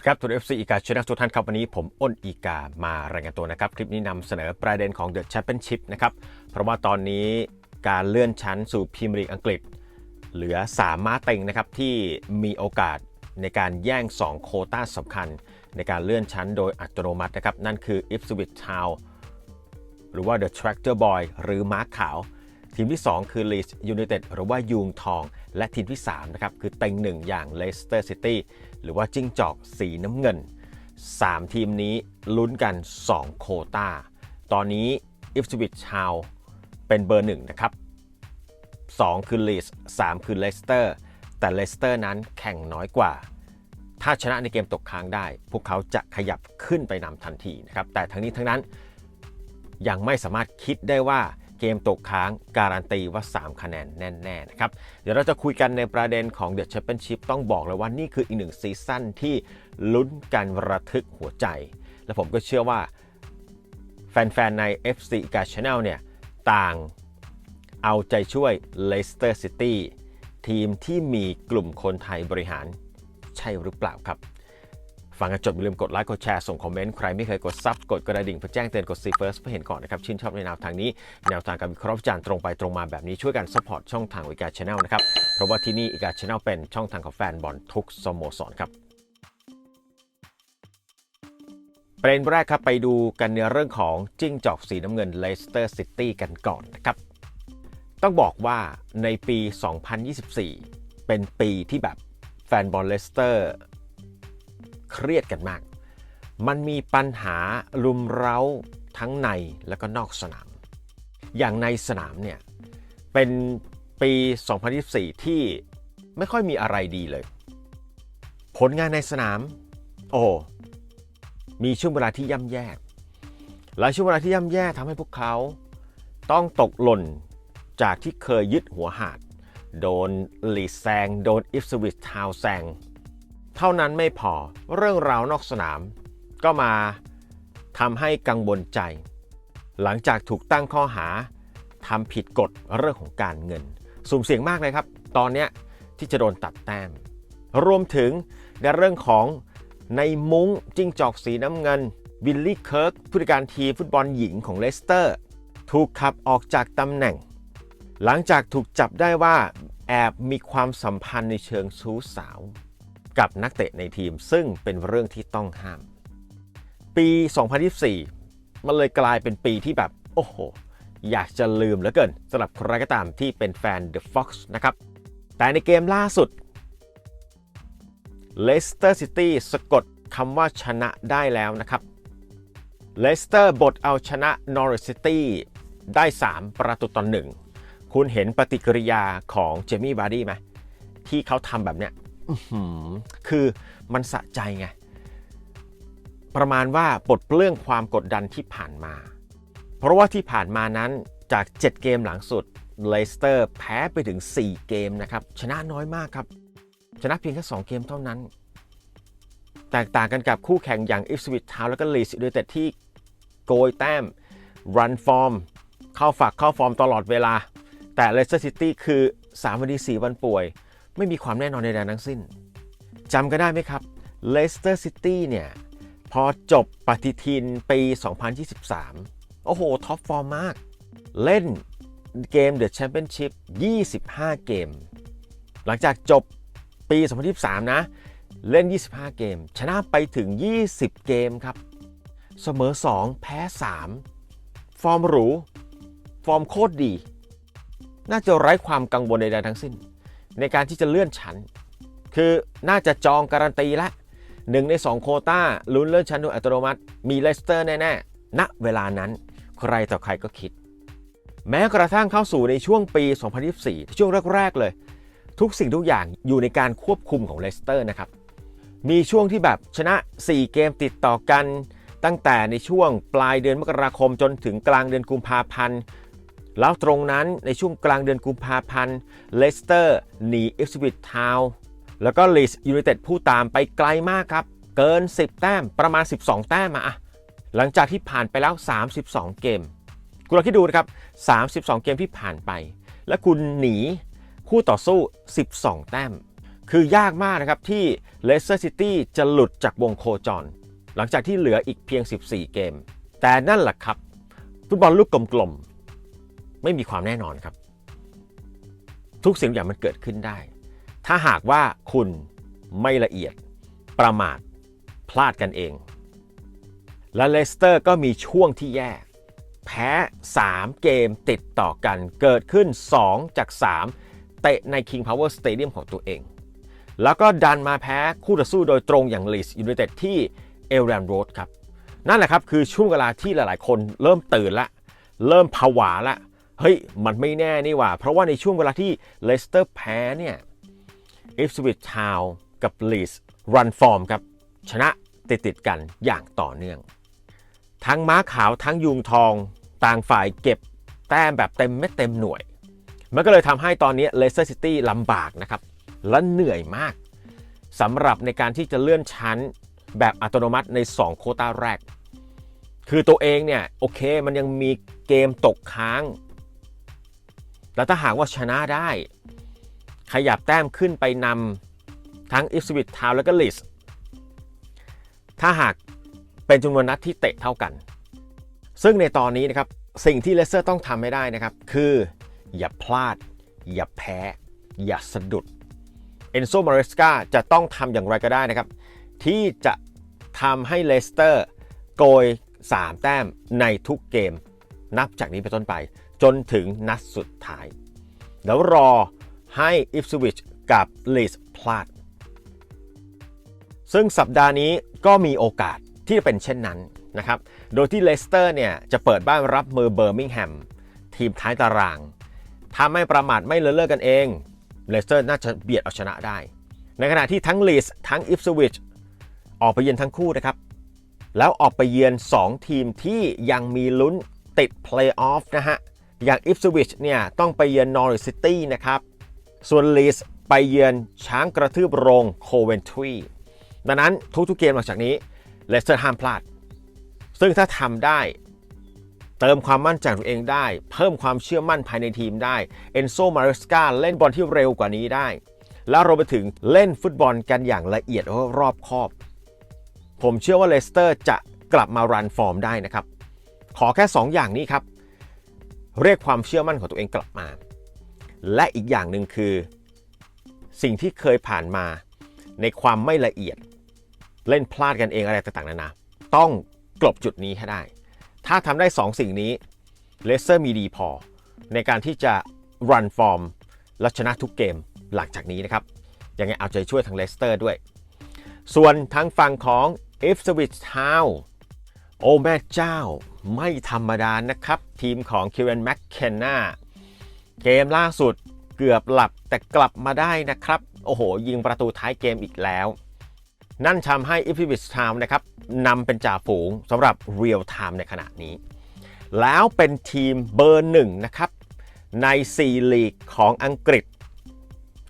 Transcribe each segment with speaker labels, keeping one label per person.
Speaker 1: สวัสดีครับตัวเอฟซีอีกาชนะทุกท่านครับวันนี้ผมอ้นอีกามารายงานตัวนะครับ คลิปนี้นำเสนอประเด็นของเดอะแชมเปี้ยนชิพนะครับ เพราะว่าตอนนี้การเลื่อนชั้นสู่พรีเมียร์ลีกอังกฤษ เหลือ3มาเต็งนะครับ ที่มีโอกาสในการแย่ง 2 โคต้าสำคัญ ในการเลื่อนชั้นโดยอัตโนมัตินะครับ นั่นคือ Ipswich Town หรือว่า The Tractor Boy หรือม้าขาว ทีมที่ 2 คือ Leeds United หรือว่ายูงทอง และทีมที่3นะครับคือเต็งหนึ่งอย่าง Leicester City หรือว่าจิ้งจอกสีน้ำเงิน 3 ทีมนี้ลุ้นกัน 2 โคตาตอนนี้ Ipswich Town เป็นเบอร์1นะครับ 2 คือ Leeds 3คือ Leicester แต่ Leicester นั้นแข่งน้อยกว่า ถ้าชนะในเกมตกค้างได้ พวกเขาจะขยับขึ้นไปนำทันทีนะครับ แต่ทั้งนี้ทั้งนั้นยังไม่สามารถคิดได้ว่า เกมตกค้างการันตีว่า 3 คะแนนแน่ๆนะครับ เดี๋ยวเราจะคุยกันในประเด็นของ The Championship ต้องบอกเลยว่านี่คืออีกหนึ่งซีซั่นที่ลุ้นกันระทึกหัวใจ และผมก็เชื่อว่าแฟน ๆ ใน FC กา Channel เนี่ย ต่างเอาใจช่วย Leicester City ทีมที่มีกลุ่มคนไทยบริหารใช่หรือเปล่าครับ ฟังกันจบอย่าลืมกดไลค์กดแชร์ส่งคอมเมนต์ใครไม่เคยกดซับกดกระดิ่งเพื่อแจ้งเตือนกดซีเฟิร์สเพื่อเห็นก่อนนะครับชื่นชอบในแนวทางนี้แนวทางการวิเคราะห์วิจารณ์ตรงไปตรงมาแบบนี้ช่วยกันซัพพอร์ตช่องทางวิกาชแนลนะครับเพราะว่าที่นี่อีกาชแนลเป็นช่องทางของแฟนบอลทุกสโมสรครับประเด็นแรกครับไปดูกันในเรื่องของจิ้งจอกสีน้ำเงินเลสเตอร์ซิตี้กันก่อนนะครับ ต้องบอกว่าในปี 2024 เป็นปีที่แบบแฟนบอลเลสเตอร์ เครียดกันมาก มันมีปัญหารุมเร้าทั้งในและก็นอกสนาม อย่างในสนามเนี่ย เป็นปี 2024 ที่ไม่ค่อยมีอะไรดีเลย ผลงานในสนาม โอ้มีช่วงเวลาที่ย่ำแย่และช่วงเวลาที่ย่ำแย่ทำให้พวกเขาต้องตกหล่นจากที่เคยยึดหัวหาด โดนลีแซง โดนอิฟสวิตทาวแซง เท่านั้นไม่พอเรื่องราวนอกสนาม ก็มาทำให้กังวลใจ หลังจากถูกตั้งข้อหาทำผิดกฎเรื่องของการเงิน สุ่มเสี่ยงมากเลยครับ ตอนนี้ที่จะโดนตัดแต้ม รวมถึงในเรื่องของในมุ้งจิ้งจอกสีน้ำเงินวิลลี่เคิร์กผู้จัดการทีฟุตบอลหญิงของเลสเตอร์ ถูกขับออกจากตำแหน่ง หลังจากถูกจับได้ว่าแอบมีความสัมพันธ์ในเชิงชู้สาว กับนักเตะในทีมซึ่งเป็นเรื่องที่ต้องห้าม ปี 2024 มันเลยกลายเป็นปีที่แบบ โอ้โห อยากจะลืมเหลือเกินสำหรับใครก็ตามที่เป็นแฟน The Fox นะครับ แต่ในเกมล่าสุด Leicester City สะกดคำว่าชนะได้แล้วนะครับ Leicester บดเอาชนะ Norwich City ได้ 3 ประตูต่อหนึ่ง คุณเห็นปฏิกิริยาของเจมี่บาร์ดี้ไหมที่เขาทำแบบเนี้ย คือมันสะใจไง ประมาณว่าปลดเปลื้องความกดดันที่ผ่านมา เพราะว่าที่ผ่านมานั้นจาก 7 เกมหลังสุดเลสเตอร์แพ้ไปถึง 4 เกมนะครับ ชนะน้อยมากครับ ชนะเพียงแค่ 2 เกมเท่านั้น แตกต่างกันกับคู่แข่งอย่างอิฟสวิตทาวแล้วก็ลีสด้วยแต่ที่โกยแต้มรันฟอร์มเข้าฝักเข้าฟอร์มตลอดเวลา แต่เลสเตอร์ซิตี้คือ 3 วันดี4วันป่วย ไม่มีความแน่นอนใดๆทั้งสิ้นจำกันได้ไหมครับเลสเตอร์ซิตี้เนี่ย พอจบปฏิทินปี 2023 โอ้โห ท็อปฟอร์มมาก เล่นเกม The Championship 25 เกม หลังจากจบปี 2023 นะ เล่น 25 เกม ชนะไปถึง 20 เกมครับ เสมอ 2 แพ้ 3 ฟอร์มหรู ฟอร์มโคตรดี น่าจะไร้ความกังวลใดๆทั้งสิ้น ในการที่จะเลื่อนชั้น คือน่าจะจองการันตีล้วหนึ่งใน 2 โคต้าลุ้นเลื่อนชั้นโดยอัตโนมัติ มีเลสเตอร์แน่ๆณเวลานั้น ใครต่อใครก็คิด แม้กระทั่งเข้าสู่ในช่วงปี 2024 ช่วงแรก ๆ เลย ทุกสิ่งทุกอย่างอยู่ในการควบคุมของเลสเตอร์นะครับ มีช่วงที่แบบชนะ 4 เกมติดต่อกันตั้งแต่ในช่วงปลายเดือนมกราคมจนถึงกลางเดือนกุมภาพันธ์ แล้วตรงนั้นในช่วงกลางเดือนกุมภาพันธ์เลสเตอร์หนีอิฟสวิตทาวแล้วก็ลีสยูไนเต็ดผู้ตามไปไกลมากครับ เกิน 10 แต้มประมาณ 12 แต้มมาอะหลังจากที่ผ่านไปแล้ว 32 เกม คุณลองคิดดูนะครับ 32 เกมที่ผ่านไป และคุณหนีคู่ต่อสู้ 12 แต้ม คือยากมากนะครับที่เลสเตอร์ซิตี้จะหลุดจากวงโคจร หลังจากที่เหลืออีกเพียง 14 เกม แต่นั่นแหละครับ ฟุตบอลลูกกลมๆ ไม่มีความแน่นอนครับ ทุกสิ่งอย่างมันเกิดขึ้นได้ ถ้าหากว่าคุณไม่ละเอียด ประมาท พลาดกันเอง และเลสเตอร์ก็มีช่วงที่แย่ แพ้ 3 เกมติดต่อกันเกิดขึ้น 2 จาก 3 เตะใน King Power Stadium ของตัวเอง แล้วก็ดันมาแพ้คู่ต่อสู้โดยตรงอย่างลีสยูไนเต็ดที่เอลแรนโรดครับ นั่นแหละครับคือช่วงเวลาที่หลายๆ คนเริ่มตื่นละ เริ่มผวาละ เฮ้ย มันไม่แน่นี่ว่า เพราะว่าในช่วงเวลาที่เลสเตอร์แพ้เนี่ยอิฟสวิตทาวกับลีสรันฟอร์มครับ ชนะติดติดกันอย่างต่อเนื่อง ทั้งม้าขาวทั้งยุงทองต่างฝ่ายเก็บแต้มแบบเต็มเม็ดเต็มหน่วย มันก็เลยทำให้ตอนนี้เลสเตอร์ซิตี้ลำบากนะครับ และเหนื่อยมากสำหรับในการที่จะเลื่อนชั้นแบบอัตโนมัติใน 2 โคต้าแรก คือตัวเองเนี่ย โอเคมันยังมีเกมตกค้าง แต่ถ้าหากว่าชนะได้ ขยับแต้มขึ้นไปนำทั้งอิฟสวิตทาวแล้วก็ลิสถ้าหากเป็นจำนวนนัดที่เตะเท่ากัน ซึ่งในตอนนี้นะครับสิ่งที่เลสเตอร์ต้องทำไม่ได้นะครับ คืออย่าพลาด อย่าแพ้ อย่าสะดุดเอนโซมาเรสกาจะต้องทำอย่างไรก็ได้นะครับ ที่จะทำให้เลสเตอร์โกย 3 แต้มในทุกเกม นับจากนี้เป็นต้นไป จนถึงนัดสุดท้าย แล้วรอให้อิฟสวิชกับลีสพลาด ซึ่งสัปดาห์นี้ก็มีโอกาสที่จะเป็นเช่นนั้นนะครับ โดยที่เลสเตอร์เนี่ยจะเปิดบ้านรับมือเบอร์มิงแฮมทีมท้ายตาราง ถ้าไม่ประมาทไม่เลอะเลิกกันเอง เลสเตอร์น่าจะเบียดเอาชนะได้ ในขณะที่ทั้งลีสทั้งอิฟสวิชออกไปเยือนทั้งคู่นะครับ แล้วออกไปเยือน 2 ทีมที่ยังมีลุ้น ติดเพลย์ออฟนะฮะ อย่างอิฟสวิชเนี่ยต้องไปเยือนนอริสซิตี้นะครับ ส่วนลีสไปเยือนช้างกระทืบโรงโคเวนทรีดังนั้นทุกๆเกมหลังจากนี้เลสเตอร์ห้ามพลาด ซึ่งถ้าทำได้เติมความมั่นใจตัวเองได้ เพิ่มความเชื่อมั่นภายในทีมได้ เอนโซมาริสกาเล่นบอลที่เร็วกว่านี้ได้ แล้วรวมไปถึงเล่นฟุตบอลกันอย่างละเอียดรอบคอบ ผมเชื่อว่าเลสเตอร์จะกลับมารันฟอร์มได้นะครับ ขอแค่ 2 อย่างนี้ครับ เรียกความเชื่อมั่นของตัวเองกลับมา และอีกอย่างหนึ่งคือ สิ่งที่เคยผ่านมาในความไม่ละเอียด เล่นพลาดกันเองอะไรต่างๆนานาต้องกลบจุดนี้ให้ได้ ถ้าทำได้ 2 สิ่งนี้เลสเตอร์มีดีพอ ในการที่จะรันฟอร์มและชนะทุกเกมหลังจากนี้นะครับ ยังไงเอาใจช่วยทางเลสเตอร์ด้วย ส่วนทางฝั่งของ i f s w i c h Town โอ้แม่เจ้าไม่ธรรมดานะครับ ทีมของ k i r a n McKenna เกมล่าสุดเกือบหลับแต่กลับมาได้นะครับ โอ้โห ยิงประตูท้ายเกมอีกแล้ว นั่นทำให้ i p s w i c h Town นะครับนำเป็นจ่าฝูงสำหรับ Real Time ในขณะนี้ แล้วเป็นทีมเบอร์หนึ่งนะครับใน 4 ลีกของอังกฤษ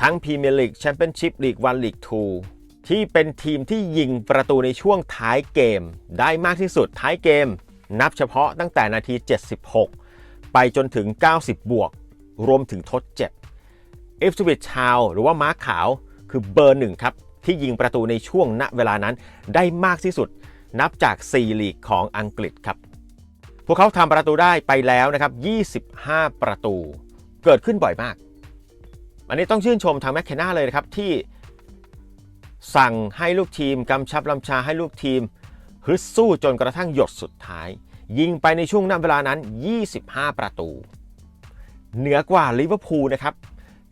Speaker 1: ทั้งพรีเมียร์ลีกแชมเปี้ยนชิพลีกวันลีก2 ที่เป็นทีมที่ยิงประตูในช่วงท้ายเกม ได้มากที่สุดท้ายเกม นับเฉพาะตั้งแต่นาที 76 ไปจนถึง 90 บวก รวมถึงทดเจ็บเอฟสวิชาวหรือว่าม้าขาวคือเบอร์หนึ่งครับ ที่ยิงประตูในช่วงณเวลานั้นได้มากที่สุด นับจาก 4 ลีกของอังกฤษครับ พวกเขาทำประตูได้ไปแล้วนะครับ 25 ประตู เกิดขึ้นบ่อยมาก อันนี้ต้องชื่นชมทางแมคเคนนาเลยนะครับที่ สั่งให้ลูกทีมกำชับลำชาให้ลูกทีมฮึดสู้จนกระทั่งหยดสุดท้าย ยิงไปในช่วงนั้นเวลานั้น 25 ประตู เหนือกว่าลิเวอร์พูลนะครับ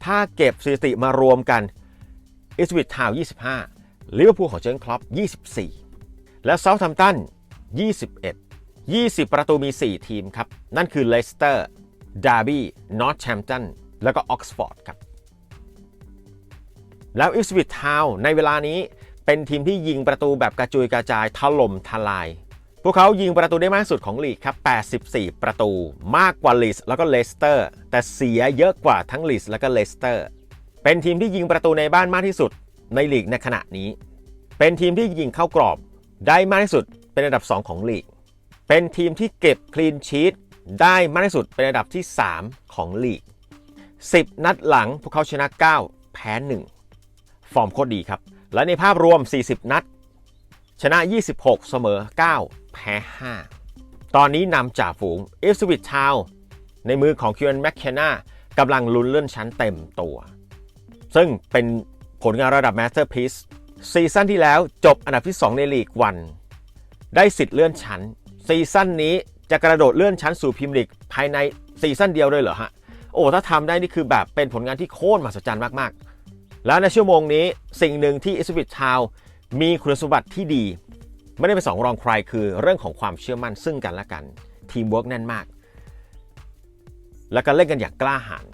Speaker 1: ถ้าเก็บสถิติมารวมกันอิสวิตทาว25ลิเวอร์พูลของเจนคล็อป24 และเซาท์แฮมตัน21 20 ประตูมี 4 ทีมครับ นั่นคือเลสเตอร์ดาร์บี้นอร์ทแชมป์ตันแล้วก็ออกซฟอร์ดครับ แล้วอิสวิตทาวในเวลานี้เป็นทีมที่ยิงประตูแบบกระจุยกระจายถล่มทลาย พวกเขายิงประตูได้มากสุดของลีกครับ 84 ประตู มากกว่าลีสแล้วก็เลสเตอร์ แต่เสียเยอะกว่าทั้งลีสแล้วก็เลสเตอร์ เป็นทีมที่ยิงประตูในบ้านมากที่สุดในลีกในขณะนี้ เป็นทีมที่ยิงเข้ากรอบได้มากที่สุดเป็นอันดับ 2 ของลีก เป็นทีมที่เก็บคลีนชีตได้มากที่สุดเป็นอันดับที่ 3 ของลีก 10 นัดหลังพวกเขาชนะ 9 แพ้ 1 ฟอร์มโคตรดีครับ และในภาพรวม 40 นัด ชนะ 26 เสมอ 9 แพ้ 5 ตอนนี้นำจ่าฝูงเอฟสวิตทาวในมือของคิว n นแมคเคนากำลังลุ้นเลื่อนชั้นเต็มตัว ซึ่งเป็นผลงานระดับ Masterpiece ซีซั่นที่แล้วจบอันดับที่ 2 ในลีกวัน ได้สิทธิ์เลื่อนชั้น ซีซั่นนี้จะกระโดดเลื่อนชั้นสู่พรีเมียร์ลีกภายในซีซั่นเดียวเลยเหรอฮะ โอ้ ถ้าทำได้นี่คือแบบเป็นผลงานที่โคตรมหัศจรรย์มากๆ แล้วในชั่วโมงนี้สิ่งหนึ่งที่อิสวิตทาวมีคุณสมบัติที่ดี ไม่ได้เป็นสองรองใครคือเรื่องของความเชื่อมั่นซึ่งกันและกัน ทีมเวิร์กแน่นมาก แล้วก็เล่นกันอย่างกล้าหาญ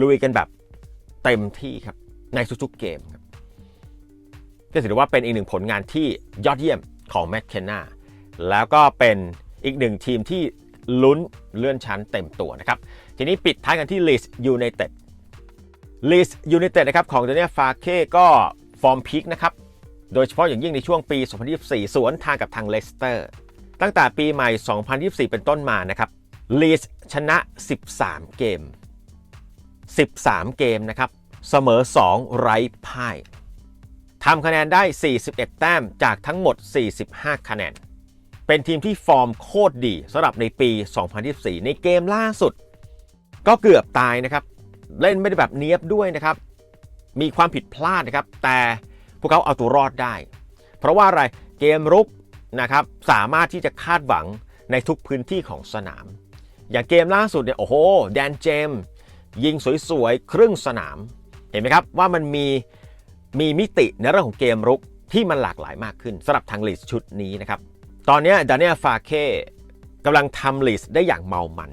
Speaker 1: ลุยกันแบบเต็มที่ครับในทุกๆเกมครับก็ถือว่าเป็นอีกหนึ่งผลงานที่ยอดเยี่ยมของแมคเคนนาแล้วก็เป็นอีกหนึ่งทีมที่ลุ้นเลื่อนชั้นเต็มตัวนะครับ ทีนี้ปิดท้ายกันที่ลีสยูไนเต็ด ลีสยูไนเต็ดนะครับของเดนเนียฟาเคก็ฟอร์มพีคนะครับ โดยเฉพาะอย่างยิ่งในช่วงปี 2024 สวนทางกับทางเลสเตอร์ ตั้งแต่ปีใหม่ 2024 เป็นต้นมานะครับลีสชนะ 13 เกม 13 เกมนะครับ เสมอ 2 ไร้พ่ายทำคะแนนได้ 41 แต้มจากทั้งหมด 45 คะแนน เป็นทีมที่ฟอร์มโคตรดีสำหรับในปี 2024 ในเกมล่าสุด ก็เกือบตายนะครับ เล่นไม่ได้แบบเนี้ยบด้วยนะครับ มีความผิดพลาดนะครับ แต่พวกเขาเอาตัวรอดได้ เพราะว่าอะไรเกมรุกนะครับสามารถที่จะคาดหวังในทุกพื้นที่ของสนาม อย่างเกมล่าสุดเนี่ยโอ้โหแดนเจมส์ยิงสวยๆ ครึ่งสนาม เห็นไหมครับว่ามันมีมีมิติในเรื่องของเกมรุกที่มันหลากหลายมากขึ้นสำหรับทางลีสชุดนี้นะครับ ตอนนี้ดานิเอลฟาเค้กำลังทำลีสได้อย่างเมามัน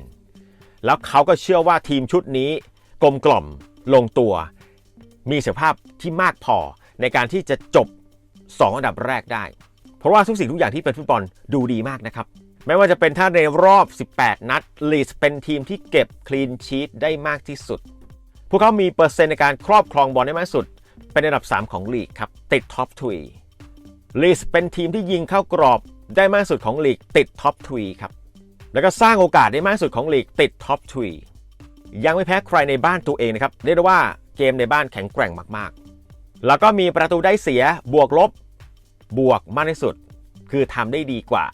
Speaker 1: แล้วเขาก็เชื่อว่าทีมชุดนี้ กลมกล่อมลงตัว มีศักยภาพที่มากพอในการที่จะจบ 2 อันดับแรกได้ เพราะว่าทุกสิ่งทุกอย่างที่เป็นฟุตบอลดูดีมากนะครับ ไม่ว่าจะเป็นถ้าในรอบ 18 นัดลีสเป็นทีมที่เก็บคลีนชีตได้มากที่สุด พวกเขามีเปอร์เซ็นต์ในการครอบครองบอลได้มากสุด เป็นอันดับ 3 ของลีกครับติดท็อปทวีลีสเป็นทีมที่ยิงเข้ากรอบได้มากสุดของลีกติดท็อปทวีครับแล้วก็สร้างโอกาสได้มากสุดของลีกติดท็อปทวี ยังไม่แพ้ใครในบ้านตัวเองนะครับเรียกได้ว่าเกมในบ้านแข็งแกร่งมากๆ แล้วก็มีประตูได้เสียบวกลบบวกมากที่สุด คือทำได้ดีกว่า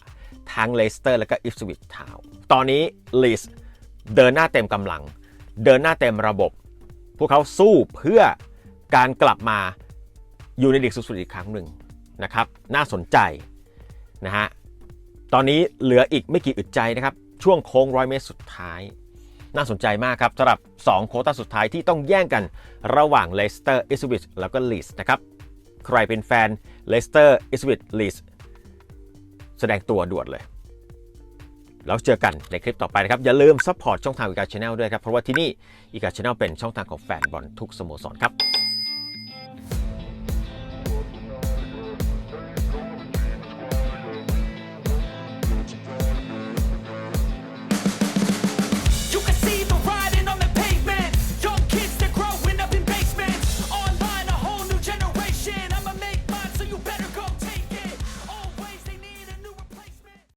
Speaker 1: ทั้งเลสเตอร์ และก็อิฟสวิตทาวตอนนี้ลีสเดินหน้าเต็มกำลัง เดินหน้าเต็มระบบ พวกเขาสู้เพื่อการกลับมาอยู่ในลีกสูงสุดอีกครั้งหนึ่งนะครับ น่าสนใจนะฮะ ตอนนี้เหลืออีกไม่กี่อึดใจนะครับ ช่วงโค้งร้อยเมตรสุดท้าย น่าสนใจมากครับสำหรับ 2 โคต้าสุดท้ายที่ต้องแย่งกันระหว่างเลสเตอร์อิสวิชแล้วก็ลีสนะครับใครเป็นแฟนเลสเตอร์อิสวิชลีสแสดงตัวด่วนเลย แล้วเจอกันในคลิปต่อไปนะครับ อย่าลืมซัพพอร์ตช่องทางอีกาชาแนลด้วยครับ เพราะว่าที่นี่อีกาชาแนลเป็นช่องทางของแฟนบอลทุกสโมสรครับ